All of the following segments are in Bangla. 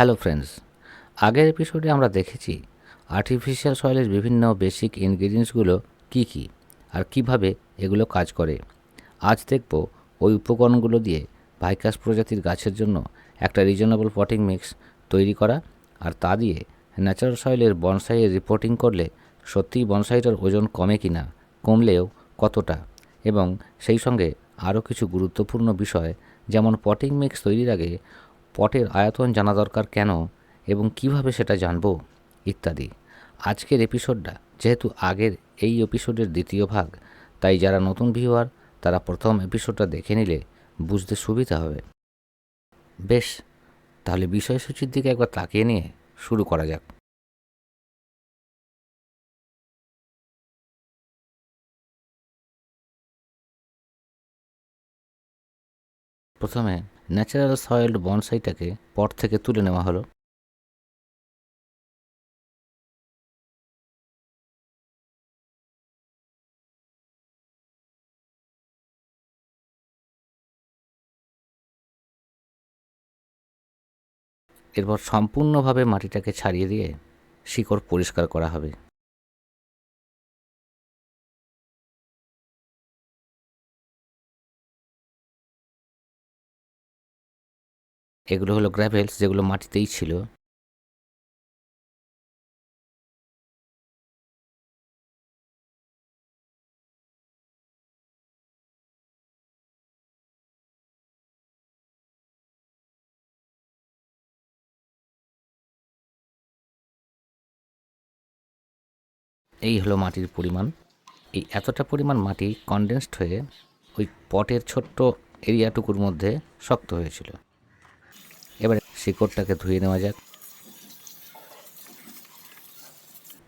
হ্যালো ফ্রেন্ডস, আগের এপিসোডে আমরা দেখেছি আর্টিফিশিয়াল সয়েলের বিভিন্ন বেসিক ইনগ্রিডিয়েন্টসগুলো কী কী আর কীভাবে এগুলো কাজ করে। আজ দেখব ওই উপকরণগুলো দিয়ে ভাইকাস প্রজাতির গাছের জন্য একটা রিজনেবল পটিং মিক্স তৈরি করা আর তা দিয়ে ন্যাচারাল সয়েলের বনসাইয়ের রিপোর্টিং করলে সত্যিই বনসাইটার ওজন কমে কি না কমলেও কতটা এবং সেই সঙ্গে আরও কিছু গুরুত্বপূর্ণ বিষয় যেমন পটিং মিক্স তৈরির আগে পটের আয়তন জানা দরকার কেন এবং কীভাবে সেটা জানব, ইত্যাদি। আজকের এপিসোডটা যেহেতু আগের এই এপিসোডের দ্বিতীয় ভাগ, তাই যারা নতুন ভিউয়ার, তারা প্রথম এপিসোডটা দেখে নিলে বুঝতে সুবিধা হবে। বেশ, তাহলে বিষয়সূচির দিকে একবার তাকিয়ে নিয়ে শুরু করা যাক। প্রথমে ন্যাচারাল সয়েলড বনসাইটাকে পট থেকে তুলে নেওয়া হলো। এরপর সম্পূর্ণভাবে মাটিটাকে ছাড়িয়ে দিয়ে শিকড় পরিষ্কার করা হবে। এগুলো হলো গ্র্যাভেলস যেগুলো মাটিতেই ছিল। এই হলো মাটির পরিমাণ। এই এতটা পরিমাণ মাটি কনডেন্সড হয়ে ওই পটের ছোট্ট এরিয়াটুকুর মধ্যে শক্ত হয়েছিল। শিকড়টাকে ধুয়ে নেওয়া যাক।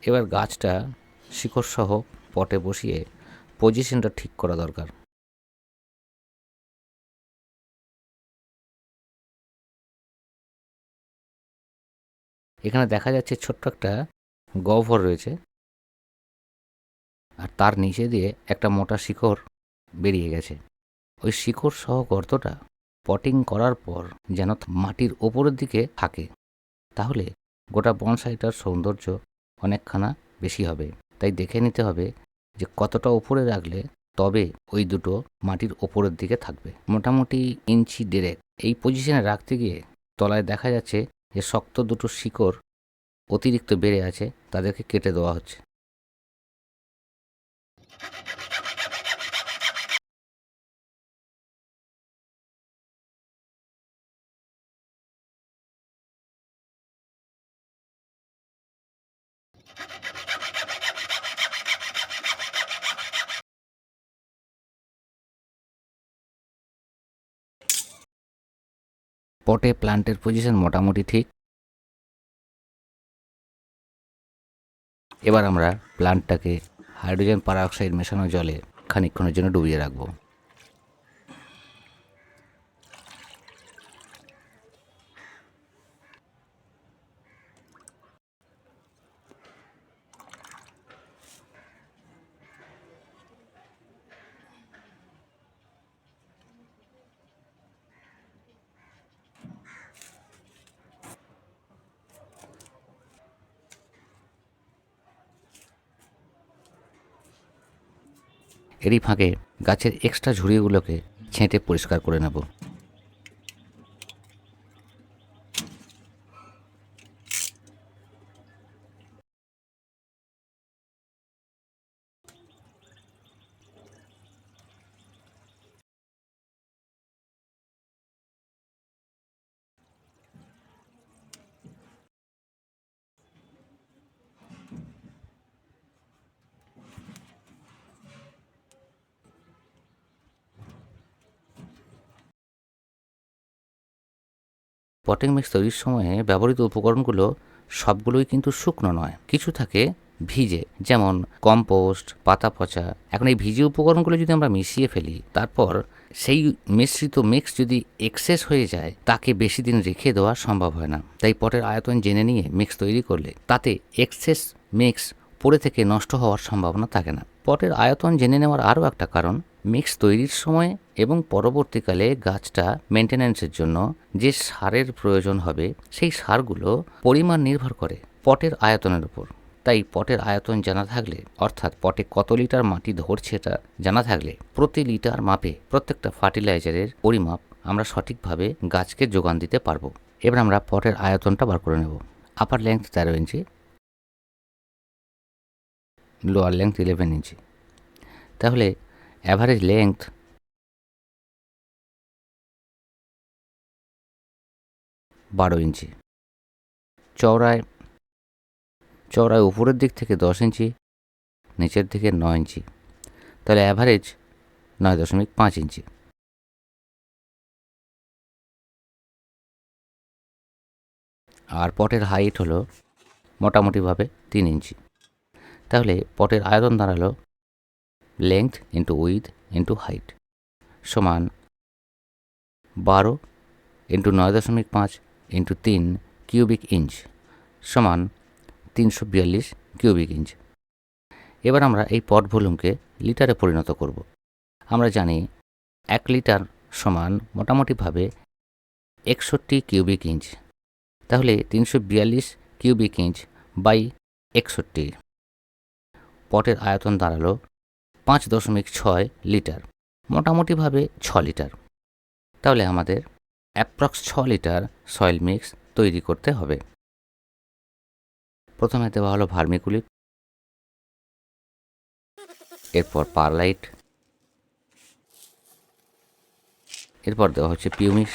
এবার গাছটা শিকড় সহ পটে বসিয়ে পজিশনটা ঠিক করা দরকার। এখানে দেখা যাচ্ছে ছোট্ট একটা গহ্বর রয়েছে। আর তার নিচে দিয়ে একটা মোটা শিকড় বেরিয়ে গেছে। ওই শিকড় সহ গর্তটা পটিং করার পর যেন মাটির ওপরের দিকে থাকে, তাহলে গোটা বনসাইটার সৌন্দর্য অনেকখানা বেশি হবে। তাই দেখে নিতে হবে যে কতটা ওপরে রাখলে তবে ওই দুটো মাটির ওপরের দিকে থাকবে। মোটামুটি ইঞ্চি ডেরেক এই পজিশনে রাখতে গিয়ে তলায় দেখা যাচ্ছে যে শক্ত দুটো শিকড় অতিরিক্ত বেড়ে আছে, তাদেরকে কেটে দেওয়া হচ্ছে। পটে প্লান্টের পজিশন মোটামুটি ঠিক। এবার আমরা প্লান্টটাকে হাইড্রোজেন পারঅক্সাইড মেশানো জলে খানিকক্ষণের জন্য ডুবিয়ে রাখব। এরই ফাঁকে গাছের এক্সট্রা ঝুড়িগুলোকে ছেঁটে পরিষ্কার করে নেব। পটিং মিক্স তৈরির সময়ে ব্যবহৃত উপকরণগুলো সবগুলোই কিন্তু শুকনো নয়। কিছু থাকে ভিজে, যেমন কম্পোস্ট, পাতা পচা। এখন এই ভিজে উপকরণগুলো যদি আমরা মিশিয়ে ফেলি, তারপর সেই মিশ্রিত মিক্স যদি এক্সেস হয়ে যায়, তাকে বেশি দিন রেখে দেওয়া সম্ভব হয় না। তাই পটের আয়তন জেনে নিয়ে মিক্স তৈরি করলে তাতে এক্সেস মিক্স পড়ে থেকে নষ্ট হওয়ার সম্ভাবনা থাকে না। পটের আয়তন জেনে নেওয়ার আরও একটা কারণ মিক্স তৈরির সময় এবং পরবর্তীকালে গাছটা মেনটেন্যান্সের জন্য যে সারের প্রয়োজন হবে, সেই সারগুলো পরিমাণ নির্ভর করে পটের আয়তনের উপর। তাই পটের আয়তন জানা থাকলে, অর্থাৎ পটে কত লিটার মাটি ধরছে এটা জানা থাকলে, প্রতি লিটার মাপে প্রত্যেকটা ফার্টিলাইজারের পরিমাপ আমরা সঠিকভাবে গাছকে যোগান দিতে পারব। এবার আমরা পটের আয়তনটা বার করে নেব। আপার লেন্থ তেরো inch lower length eleven inch. তাহলে অ্যাভারেজ লেন্থ বারো ইঞ্চি। চওড়ায় চওড়ায় উপরের দিক থেকে দশ ইঞ্চি, নিচের দিকে নয় ইঞ্চি। তাহলে অ্যাভারেজ নয় দশমিক পাঁচ ইঞ্চি। আর পটের হাইট হলো মোটামুটিভাবে তিন ইঞ্চি। তাহলে পটের আয়তন দাঁড়াল length into width into height সমান বারো ইন্টু নয় দশমিক পাঁচ ইন্টু তিন কিউবিক ইঞ্চ সমান তিনশো বিয়াল্লিশ কিউবিক ইঞ্চ এবার আমরা এই পট ভলিউমকে লিটারে পরিণত করব। আমরা জানি এক লিটার সমান মোটামুটিভাবে একষট্টি কিউবিক ইঞ্চ তাহলে তিনশো বিয়াল্লিশ কিউবিক ইঞ্চ বাই একষট্টি। পটের আয়তন দাঁড়াল পাঁচ দশমিক ছয় লিটার, মোটামুটিভাবে ছ লিটার। তাহলে আমাদের অ্যাপ্রক্স ছ লিটার সয়েল মিক্স তৈরি করতে হবে। প্রথমে দেওয়া হলো ভার্মিকুলিক এরপর পারলাইট। এরপর দেওয়া হচ্ছে পিউমিস।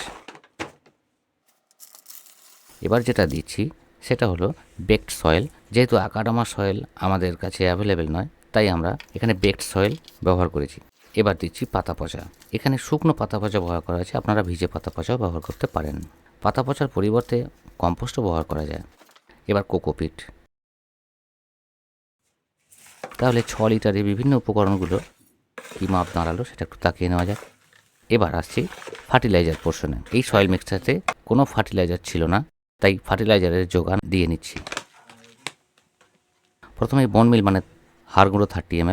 এবার যেটা দিচ্ছি, সেটা হলো বেকড সয়েল। যেহেতু আকাডামা সয়েল আমাদের কাছে অ্যাভেলেবেল নয় তাই আমরা এখানে বেকড সয়েল ব্যবহার করেছি। এবার দিচ্ছি পাতা পচা। এখানে শুকনো পাতা পচা ব্যবহার করা আছে, আপনারা ভিজে পাতা পচাও ব্যবহার করতে পারেন। পাতা পচার পরিবর্তে কম্পোস্টও ব্যবহার করা যায়। এবার কোকোপিট তাহলে ছ লিটারের বিভিন্ন উপকরণগুলো কী মাপ দাঁড়াল সেটা একটু তাকিয়ে নেওয়া যাক। এবার আসছি ফার্টিলাইজার পোর্শনে। এই সয়েল মিক্সটাতে কোনো ফার্টিলাইজার ছিল না, তাই ফার্টিলাইজারের যোগান দিয়ে নিচ্ছি। প্রথমে বন মিল মানে হাড় গুঁড়ো থার্টি এম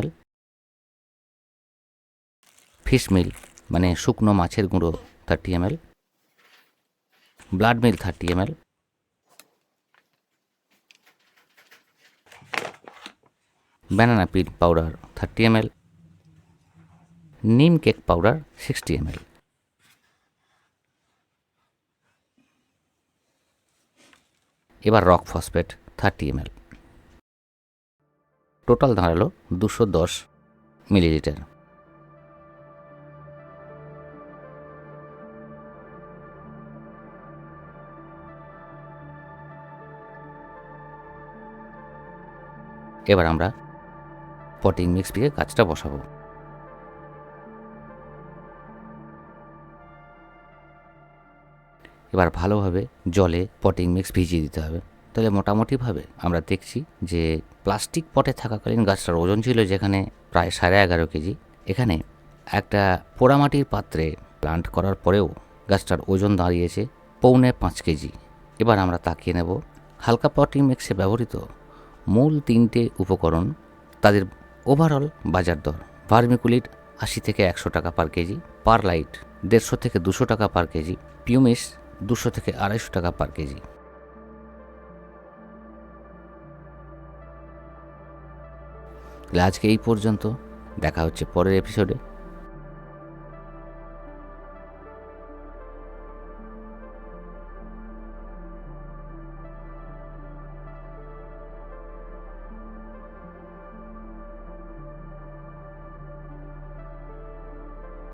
ফিশ মিল মানে শুকনো মাছের গুঁড়ো thirty M L. Blood meal thirty M banana peel powder thirty M neem cake powder sixty M এবার rock phosphate thirty M total দাঁড়াল দুশো দশ মিলিলিটার। এবার আমরা পটিং মিক্স দিয়ে গাছটা বসাবো। এবার ভালোভাবে জলে পটিং মিক্স ভিজিয়ে দিতে হবে। তাহলে মোটামুটিভাবে আমরা দেখছি যে প্লাস্টিক পটে থাকাকালীন গাছটার ওজন ছিল যেখানে প্রায় সাড়ে এগারো কেজি। এখানে একটা পোড়ামাটির পাত্রে প্লান্ট করার পরেও গাছটার ওজন দাঁড়িয়েছে পৌনে পাঁচ কেজি। এবার আমরা তাকিয়ে নেব। হালকা পটিং মিক্সে ব্যবহৃত মূল তিনটে উপকরণ, তাদের ওভারঅল বাজার দর। ভার্মিকুলিট আশি থেকে একশো টাকা পার কেজি পার লাইট দেড়শো থেকে দুশো টাকা পার কেজি, পিউমিস দুশো থেকে আড়াইশো টাকা পার কেজি। আজকে এই পর্যন্ত। দেখা হচ্ছে পরের এপিসোডে